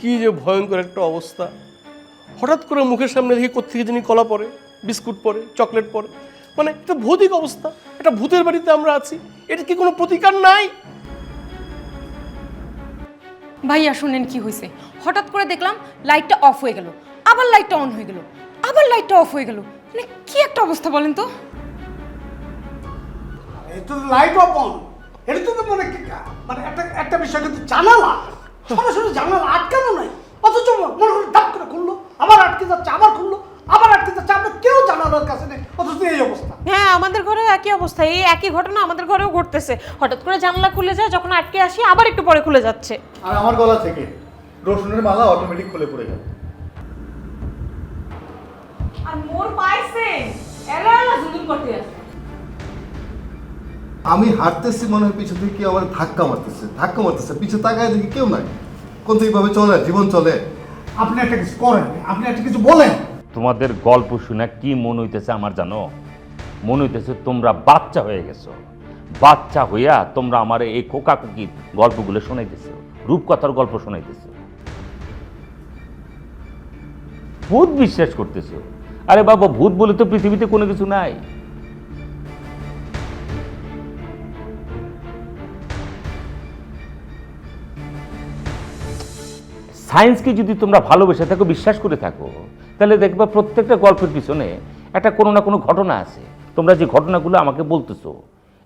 কি যে ভয়ঙ্কর একটা অবস্থা। হঠাৎ করে মুখের সামনে দেখি কোথেকে যিনি কলা পরে বিস্কুট পরে চকলেট পরে মানে একটা ভৌতিক অবস্থা একটা ভূতের বাড়িতে আমরা আছি এটা কি কোনো প্রতিকার নাই? ভাইয়া শুনেন কি হয়েছে হঠাৎ করে দেখলাম লাইটটা অফ হয়ে গেল আবার লাইটটা অন হয়ে গেল আবার লাইটটা অফ হয়ে গেল। মানে কি একটা অবস্থা বলেন তো? এটা তো লাইট অফ অন এটা তো মানে কি মানে একটা একটা বিষয় কিন্তু জানালা। সরাসরি জানালা আটকানো নাই। অথচ মনে করে ডাক করে খুললো আবার আটকে যাচ্ছে আবার খুললো আবার আটকে যাচ্ছে আমরা কেউ জানালার কাছে নেই অথচ এই অবস্থা। হ্যাঁ আমাদের ঘরেও একই অবস্থা এই একই ঘটনা আমাদের ঘরেও ঘটতেছে। হঠাৎ করে জানলা খুলে যায় যখন আটকে আসি আবার একটু পরে খুলে যাচ্ছে। আর আমার গলা থেকে রসুনের মালা অটোমেটিক খুলে পড়ে গেল। আর মোর পাইছে এলা এলা জুলুম করতে আছে। আমি হাঁটতেছি, মনে হয় পিছু থেকে কেউ আমার ধাক্কা মারতেছে ধাক্কা মারতেছে। পিছনে তাকায় দেখি কেউ নাই। কোন থেকে চলে, জীবন চলে। আপনি একটা কিছু করেন, আপনি একটা কিছু বলেন। তোমাদের গল্প শুনে কি মন হইতেছে আমার জানো? মন হইতেছে তোমরা বাচ্চা হয়ে গেছো। বাচ্চা হইয়া তোমরা আমার এই কোকাকুকির গল্পগুলো শোনাইতেছো, রূপকথার গল্প শোনাইতেছো। ভূত বিশ্বাস করতেছো। আরে বাবা, ভূত বলে তো পৃথিবীতে কোনো কিছু নাই। সায়েন্সকে যদি তোমরা ভালোবেসে থাকো, বিশ্বাস করে থাকো, তাহলে দেখবা প্রত্যেকটা গল্পের পিছনে একটা কোনো না কোনো ঘটনা আছে। তোমরা যে ঘটনাগুলো আমাকে বলতেছো,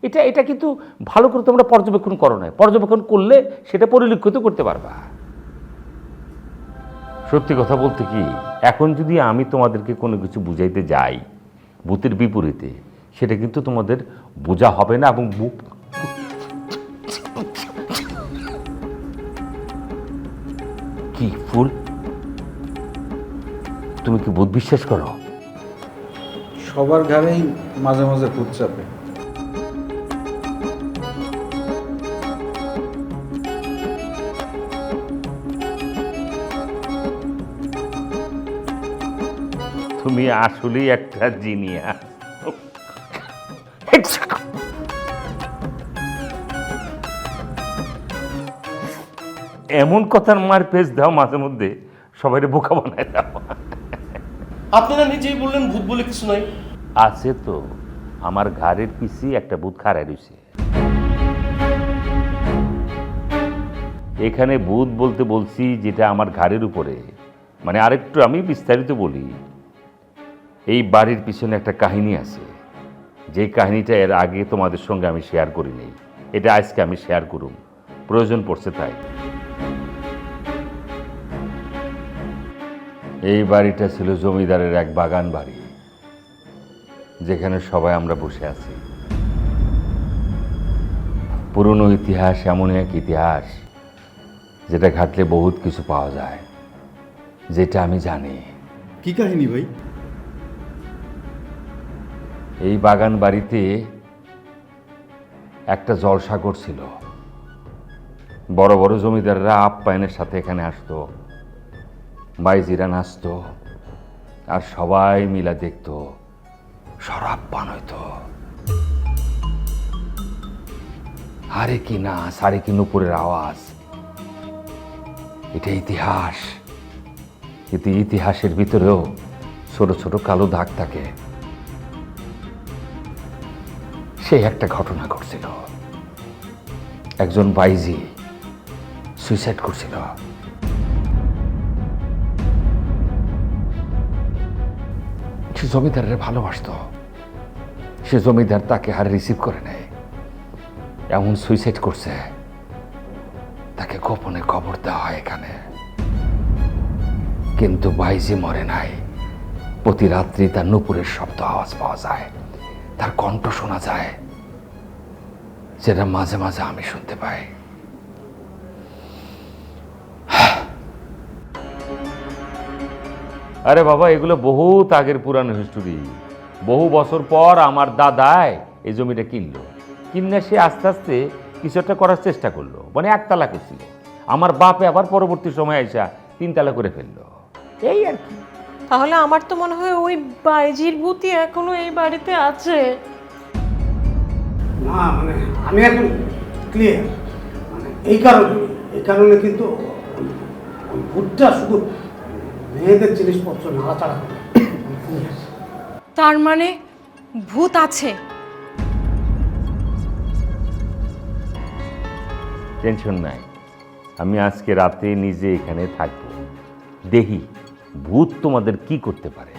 এটা এটা কিন্তু ভালো করে তোমরা পর্যবেক্ষণ করো না। পর্যবেক্ষণ করলে সেটা পরিলক্ষিত করতে পারবা। সত্যি কথা বলতে কি, এখন যদি আমি তোমাদেরকে কোনো কিছু বুঝাইতে যাই, ভূতের বিপরীতে, সেটা কিন্তু তোমাদের বোঝা হবে না এবং ফুল। তুমি কি ভূত বিশ্বাস করো? সবার ঘরেই মাঝে মাঝে ভূত চাপে। তুমি আসলেই একটা জিনিয়া এমন কথার মার পেজ দাও মাঝে মধ্যে সবাই বোকা বানায় দাও আপনারা নিজেই বললেন ভূত বলে কিছু নাই। আছে তো। আমার ঘাড়ের পিছি একটা ভূত খাড়াই রয়েছে এখানে ভূত বলতে বলছি যেটা আমার ঘাড়ের উপরে। মানে আরেকটু আমি বিস্তারিত বলি। এই বাড়ির পিছনে একটা কাহিনী আছে। যে কাহিনীটা এর আগে তোমাদের সঙ্গে আমি শেয়ার করিনি। এটা আজকে আমি শেয়ার করুম। প্রয়োজন পড়ছে তাই। এই বাড়িটা ছিল জমিদারের এক বাগান বাড়ি যেখানে সবাই আমরা বসে আছি। পুরনো ইতিহাস এমন এক ইতিহাস যেটা ঘাটলে বহুত কিছু পাওয়া যায় যেটা আমি জানি। কি কাহিনী ভাই? এই বাগান বাড়িতে একটা জলসাগর ছিল। বড় বড় জমিদাররা আপ্যায়নের সাথে এখানে আসতো। বাইজিরা নাচতো, আর সবাই মিলা দেখতো, শরাব পান হইতো আরে কি নাচ, আরে কি নুপুরের আওয়াজ। এটা ইতিহাস। কিন্তু ইতিহাসের ভিতরেও ছোট ছোট কালো দাগ থাকে। সে একটা ঘটনা ঘটছিল। একজন বাইজি সুইসাইড করছিল। সে জমিদারের ভালোবাসতো। সে জমিদার তাকে আর রিসিভ করে নেয় এমন সুইসাইড করছে। তাকে গোপনে খবর দেওয়া হয় এখানে। কিন্তু বাইজি মরে নাই। প্রতি রাত্রি তার নুপুরের শব্দ আওয়াজ পাওয়া যায়। তার কণ্ঠ শোনা যায়। যেটা মাঝে মাঝে আমি শুনতে পাই। আরে বাবা এগুলো বহুত আগের পুরানো হিস্টোরি বহু বছর পর আমার দাদায় এই জমিটা কিনলো। কিনে সে আস্তে আস্তে কিছু একটা করার চেষ্টা করল। মানে একতলা করছিল। আমার বাপে আবার পরবর্তী সময় আইসা তিনতলা করে ফেলল। এই আর কি। তাহলে আমার তো মনে হয় ওই বাইজির ভূতই এখনও এই বাড়িতে আছে। না মানে আমি এখন ক্লিয়ার মানে এই কারণে এই কারণে কিন্তু ভূতটা শুধু মেয়েদের জিনিসপত্র নাড়াচাড়া করে। তার মানে ভূত আছে? টেনশন নাই। আমি আজকে রাতে নিজে এখানে থাকব। দেখি ভূত তোমাদের কি করতে পারে।